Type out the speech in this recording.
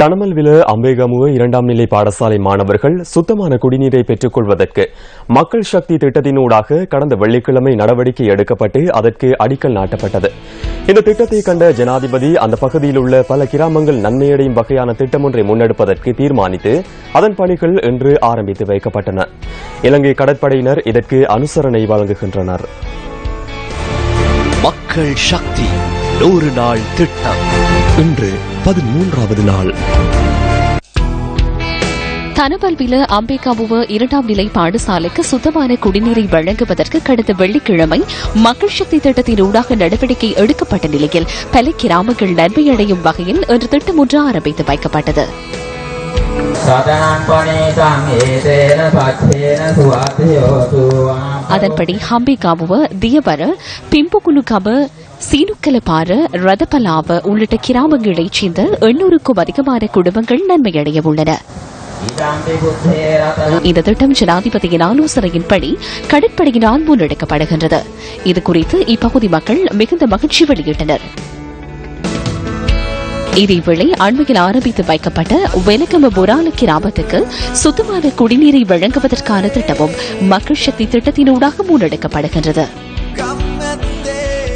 தனமல்வில அம்பேகமுவ இரண்டாம் நிலை பாடசாலை மாணவர்கள் சுத்தமான குடிநீரை பெற்றுக் கொள்வதற்கு மக்கள் சக்தி திட்டத்தினூடாக கடந்த வெள்ளிக்கிழமை நடவடிக்கை எடுக்கப்பட்டு அதற்கு அடிக்கல் நாட்டப்பட்டது. இந்த திட்டத்தை கண்ட ஜனாதிபதி அந்த பகுதியில் உள்ள பல கிராமங்கள் நன்மையடையும் வகையான திட்டம் ஒன்றை முன்னெடுப்பதற்கு தீர்மானித்து அதன் பணிகள் இன்று ஆரம்பித்து வைக்கப்பட்டன. இலங்கை கடற்படையினர் இதற்கு அனுசரணை வழங்குகின்றனர். மக்கள் சக்தி நூறு நாள் திட்டம். இன்று பதிமூன்றாவது நாள். தனவல்வில அம்பேகாபுவ இரண்டாம் நிலை பாடசாலைக்கு சுத்தமான குடிநீரை வழங்குவதற்கு கடந்த வெள்ளிக்கிழமை மக்கள் சக்தி திட்டத்தின் ஊடாக நடவடிக்கை எடுக்கப்பட்ட நிலையில் பல கிராமங்கள் நன்மையடையும் வகையில் இன்று திட்டம் ஒன்று ஆரம்பித்து வைக்கப்பட்டது. அதன்படி ஹம்பே காபுவ தியபர பிம்புகுலு கப சீனுக்கலப்பாற ரதபலாவ உள்ளிட்ட கிராமங்களைச் சேர்ந்த எண்ணூறுக்கும் அதிகமான குடும்பங்கள் நன்மையடைய உள்ளன. இந்த திட்டம் ஜனாதிபதியின் ஆலோசனையின்படி கடற்படையினால் முன்னெடுக்கப்படுகின்றது. இது குறித்து இப்பகுதி மக்கள் மிகுந்த மகிழ்ச்சி வெளியிட்டனர். இதேவேளை அண்மையில் ஆரம்பித்து வைக்கப்பட்ட வெலகம பொரால கிராமத்துக்கு சுத்தமான குடிநீரை வழங்குவதற்கான திட்டமும் மக்கள் சக்தி திட்டத்தினூடாக முன்னெடுக்கப்படுகின்றது.